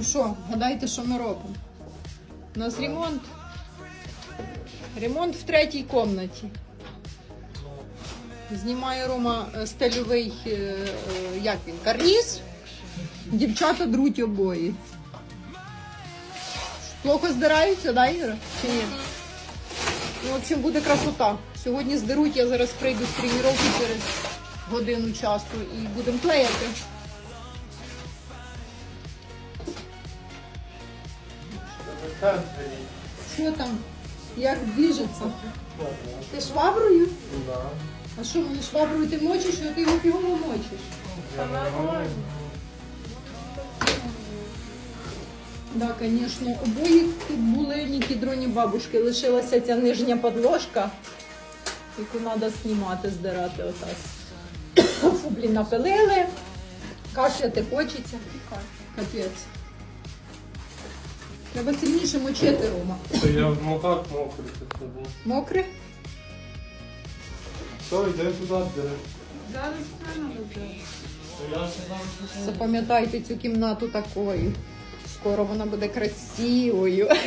Ну що, гадайте, що ми робимо? У нас ремонт. Ремонт в третій кімнаті. Знімає Рома е, стельовий, е, е, як він, карніз. Дівчата друуть обої. Плохо здираються, да, Іра? Чи ні? Ну, в общем, буде красота. Сьогодні здеруть, я зараз прийду з тренування через годину часу і будемо клеїти. Що там? Як двіжиться? Ти шваброю? Да. А що, вони шваброю ти мочиш, а ти його фігово мочиш? Да, звісно, обої тут були Нікідроні бабушки. Лишилася ця нижня подложка, яку треба знімати, здирати отак. Фу, блін, напилили. Кашляти хочеться. Капець. Треба сильніше мочити, Рома. То я в моках мокрий тут був. Мокре? Все, йде туди. Зараз я що Запам'ятайте цю кімнату такою. Скоро вона буде красивою.